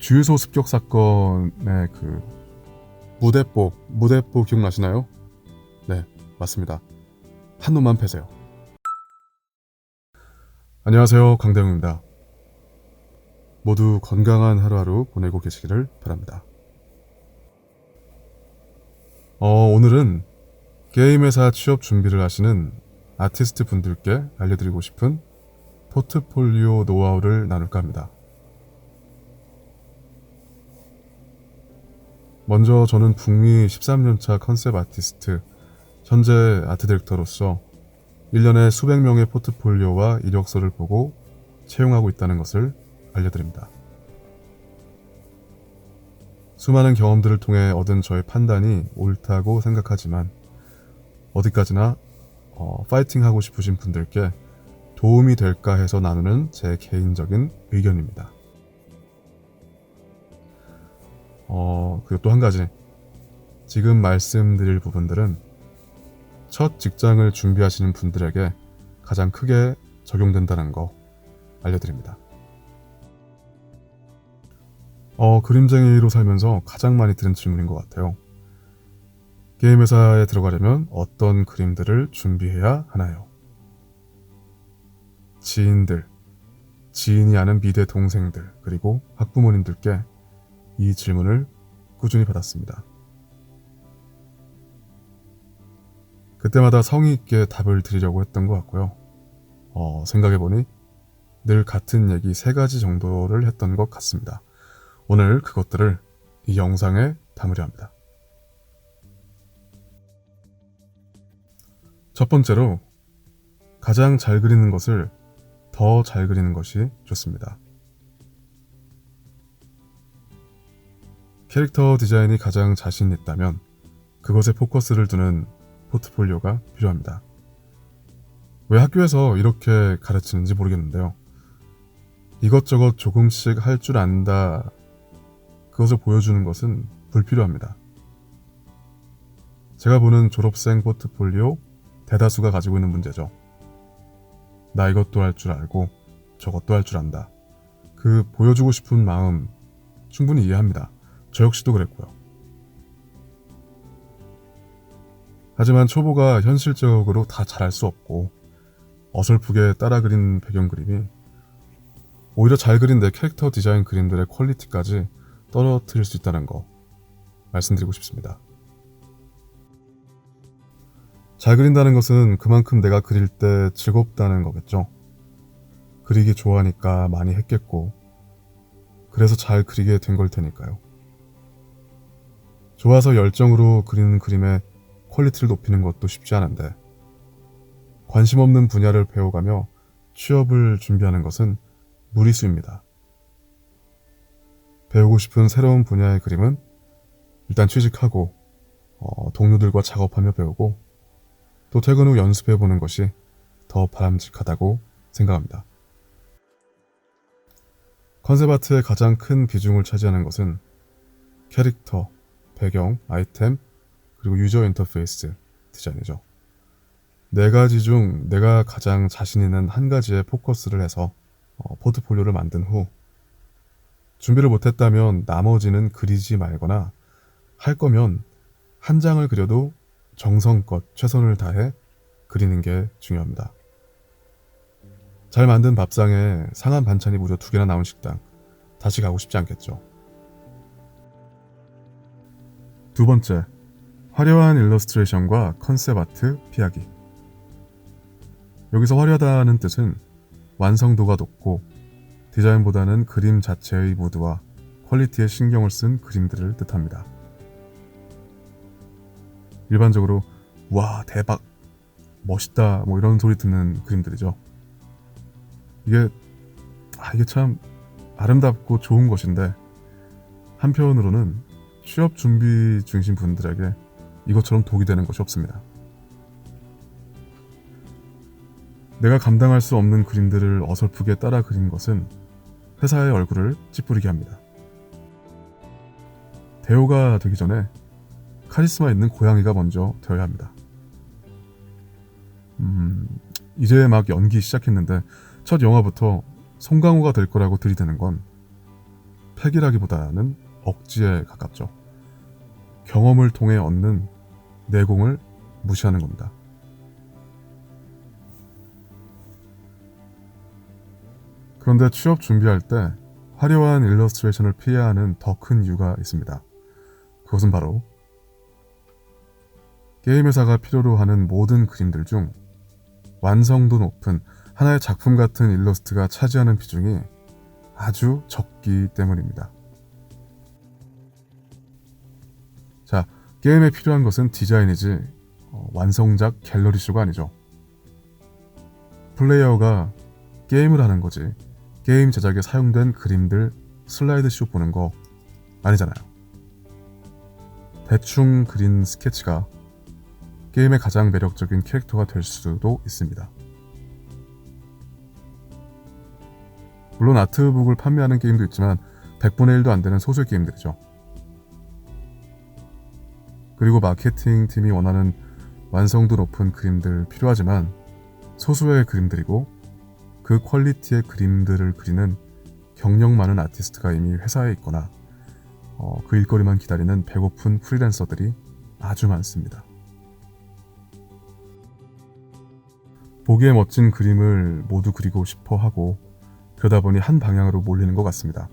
주유소 습격 사건의 그 무대뽀 무대뽀 기억나시나요? 네 맞습니다. 한 놈만 패세요. 안녕하세요 강대웅입니다. 모두 건강한 하루하루 보내고 계시기를 바랍니다. 어, 오늘은 게임 회사 취업 준비를 하시는 아티스트 분들께 알려드리고 싶은 포트폴리오 노하우를 나눌까 합니다. 먼저 저는 북미 13년차 컨셉 아티스트, 현재 아트 디렉터로서 1년에 수백 명의 포트폴리오와 이력서를 보고 채용하고 있다는 것을 알려드립니다. 수많은 경험들을 통해 얻은 저의 판단이 옳다고 생각하지만 어디까지나 어, 파이팅 하고 싶으신 분들께 도움이 될까 해서 나누는 제 개인적인 의견입니다. 어, 그리고 또 한 가지. 지금 말씀드릴 부분들은 첫 직장을 준비하시는 분들에게 가장 크게 적용된다는 거 알려드립니다. 어, 그림쟁이로 살면서 가장 많이 들은 질문인 것 같아요. 게임 회사에 들어가려면 어떤 그림들을 준비해야 하나요? 지인들, 지인이 아는 미대 동생들, 그리고 학부모님들께 이 질문을 꾸준히 받았습니다. 그때마다 성의 있게 답을 드리려고 했던 것 같고요. 어, 생각해보니 늘 같은 얘기 세 가지 정도를 했던 것 같습니다. 오늘 그것들을 이 영상에 담으려 합니다. 첫 번째로 가장 잘 그리는 것을 더 잘 그리는 것이 좋습니다. 캐릭터 디자인이 가장 자신 있다면 그것에 포커스를 두는 포트폴리오가 필요합니다. 왜 학교에서 이렇게 가르치는지 모르겠는데요. 이것저것 조금씩 할 줄 안다. 그것을 보여주는 것은 불필요합니다. 제가 보는 졸업생 포트폴리오 대다수가 가지고 있는 문제죠. 나 이것도 할 줄 알고 저것도 할 줄 안다. 그 보여주고 싶은 마음 충분히 이해합니다. 저 역시도 그랬고요. 하지만 초보가 현실적으로 다 잘할 수 없고 어설프게 따라 그린 배경 그림이 오히려 잘 그린 내 캐릭터 디자인 그림들의 퀄리티까지 떨어뜨릴 수 있다는 거 말씀드리고 싶습니다. 잘 그린다는 것은 그만큼 내가 그릴 때 즐겁다는 거겠죠. 그리기 좋아하니까 많이 했겠고, 그래서 잘 그리게 된 걸 테니까요. 좋아서 열정으로 그리는 그림의 퀄리티를 높이는 것도 쉽지 않은데, 관심 없는 분야를 배워가며 취업을 준비하는 것은 무리수입니다. 배우고 싶은 새로운 분야의 그림은 일단 취직하고 어, 동료들과 작업하며 배우고 또 퇴근 후 연습해 보는 것이 더 바람직하다고 생각합니다. 컨셉 아트의 가장 큰 비중을 차지하는 것은 캐릭터, 배경, 아이템, 그리고 유저 인터페이스 디자인이죠. 네 가지 중 내가 가장 자신 있는 한 가지에 포커스를 해서 어, 포트폴리오를 만든 후 준비를 못했다면 나머지는 그리지 말거나 할 거면 한 장을 그려도 정성껏 최선을 다해 그리는 게 중요합니다. 잘 만든 밥상에 상한 반찬이 무려 두 개나 나온 식당 다시 가고 싶지 않겠죠. 두 번째, 화려한 일러스트레이션과 컨셉 아트 피하기. 여기서 화려하다는 뜻은 완성도가 높고 디자인보다는 그림 자체의 무드와 퀄리티에 신경을 쓴 그림들을 뜻합니다. 일반적으로 와 대박 멋있다 뭐 이런 소리 듣는 그림들이죠. 이게 아 이게 참 아름답고 좋은 것인데 한편으로는 취업 준비 중심 분들에게 이것처럼 독이 되는 것이 없습니다. 내가 감당할 수 없는 그림들을 어설프게 따라 그린 것은 회사의 얼굴을 찌푸리게 합니다. 대우가 되기 전에 카리스마 있는 고양이가 먼저 되어야 합니다. 음, 이제 막 연기 시작했는데 첫 영화부터 송강호가 될 거라고 들이대는 건 팩이라기보다는 억지에 가깝죠. 경험을 통해 얻는 내공을 무시하는 겁니다. 그런데 취업 준비할 때 화려한 일러스트레이션을 피해야 하는 더 큰 이유가 있습니다. 그것은 바로 게임 회사가 필요로 하는 모든 그림들 중 완성도 높은 하나의 작품 같은 일러스트가 차지하는 비중이 아주 적기 때문입니다. 게임에 필요한 것은 디자인이지 어, 완성작 갤러리쇼가 아니죠. 플레이어가 게임을 하는 거지 게임 제작에 사용된 그림들 슬라이드쇼 보는 거 아니잖아요. 대충 그린 스케치가 게임의 가장 매력적인 캐릭터가 될 수도 있습니다. 물론 아트북을 판매하는 게임도 있지만 100분의 1도 안 되는 소수의 게임들이죠. 그리고 마케팅 팀이 원하는 완성도 높은 그림들 필요하지만 소수의 그림들이고 그 퀄리티의 그림들을 그리는 경력 많은 아티스트가 이미 회사에 있거나 어, 그 일거리만 기다리는 배고픈 프리랜서들이 아주 많습니다. 보기에 멋진 그림을 모두 그리고 싶어 하고 그러다 보니 한 방향으로 몰리는 것 같습니다.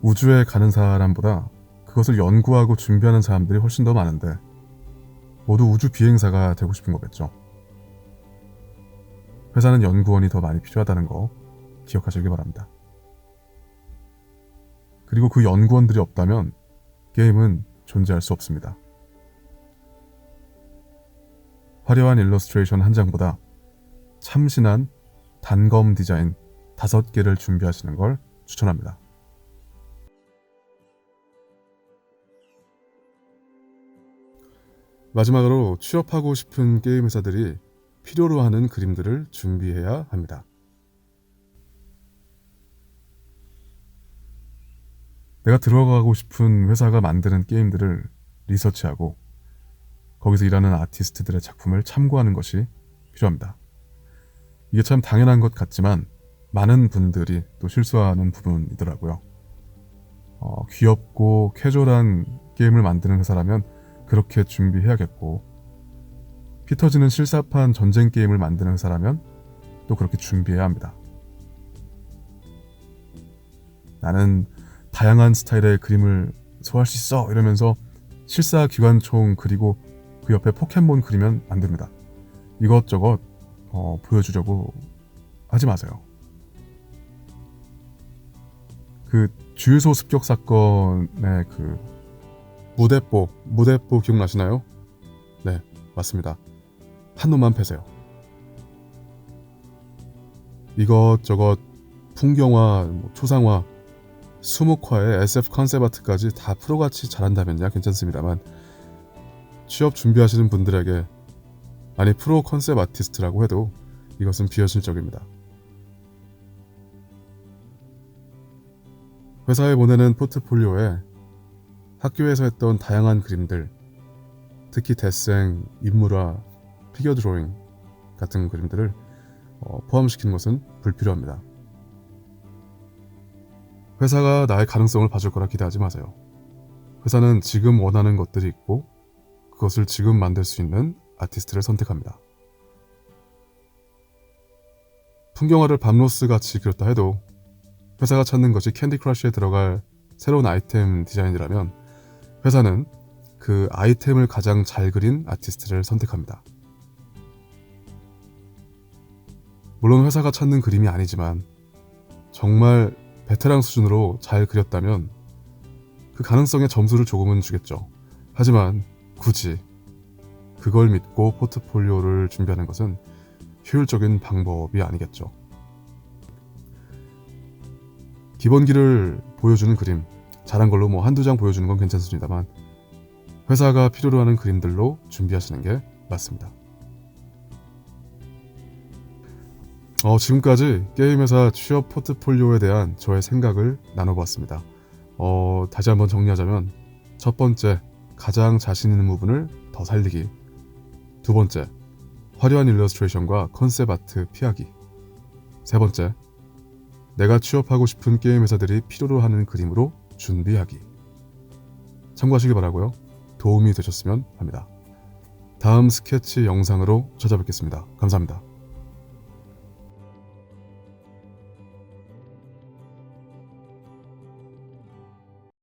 우주에 가는 사람보다 그것을 연구하고 준비하는 사람들이 훨씬 더 많은데 모두 우주 비행사가 되고 싶은 거겠죠. 회사는 연구원이 더 많이 필요하다는 거 기억하시기 바랍니다. 그리고 그 연구원들이 없다면 게임은 존재할 수 없습니다. 화려한 일러스트레이션 한 장보다 참신한 단검 디자인 다섯 개를 준비하시는 걸 추천합니다. 마지막으로 취업하고 싶은 게임 회사들이 필요로 하는 그림들을 준비해야 합니다. 내가 들어가고 싶은 회사가 만드는 게임들을 리서치하고 거기서 일하는 아티스트들의 작품을 참고하는 것이 필요합니다. 이게 참 당연한 것 같지만 많은 분들이 또 실수하는 부분이더라고요. 어, 귀엽고 캐주얼한 게임을 만드는 회사라면 그렇게 준비해야겠고 피 터지는 실사판 전쟁 게임을 만드는 회사라면 또 그렇게 준비해야 합니다. 나는 다양한 스타일의 그림을 소화할 수 있어 이러면서 실사 기관총 그리고 그 옆에 포켓몬 그리면 안 됩니다. 이것저것 어, 보여주려고 하지 마세요. 그 주유소 습격 사건의 그 무대뽀 무대뽀 기억나시나요? 네 맞습니다. 한 놈만 패세요. 이것저것 풍경화, 뭐 초상화, 수묵화에 SF 컨셉 아트까지 다 프로같이 잘한다면야 괜찮습니다만 취업 준비하시는 분들에게 아니 프로 컨셉 아티스트라고 해도 이것은 비현실적입니다. 회사에 보내는 포트폴리오에 학교에서 했던 다양한 그림들, 특히 데생, 인물화, 피겨 드로잉 같은 그림들을 어, 포함시키는 것은 불필요합니다. 회사가 나의 가능성을 봐줄 거라 기대하지 마세요. 회사는 지금 원하는 것들이 있고 그것을 지금 만들 수 있는 아티스트를 선택합니다. 풍경화를 밤로스 같이 그렸다 해도 회사가 찾는 것이 캔디 크러쉬에 들어갈 새로운 아이템 디자인이라면 회사는 그 아이템을 가장 잘 그린 아티스트를 선택합니다. 물론 회사가 찾는 그림이 아니지만 정말 베테랑 수준으로 잘 그렸다면 그 가능성에 점수를 조금은 주겠죠. 하지만 굳이 그걸 믿고 포트폴리오를 준비하는 것은 효율적인 방법이 아니겠죠. 기본기를 보여주는 그림, 잘한 걸로 뭐 한두 장 보여주는 건 괜찮습니다만 회사가 필요로 하는 그림들로 준비하시는 게 맞습니다. 어, 지금까지 게임회사 취업 포트폴리오에 대한 저의 생각을 나눠보았습니다. 어, 다시 한번 정리하자면 첫 번째, 가장 자신 있는 부분을 더 살리기. 두 번째, 화려한 일러스트레이션과 컨셉 아트 피하기. 세 번째, 내가 취업하고 싶은 게임 회사들이 필요로 하는 그림으로 준비하기. 참고하시기 바라고요. 도움이 되셨으면 합니다. 다음 스케치 영상으로 찾아뵙겠습니다. 감사합니다.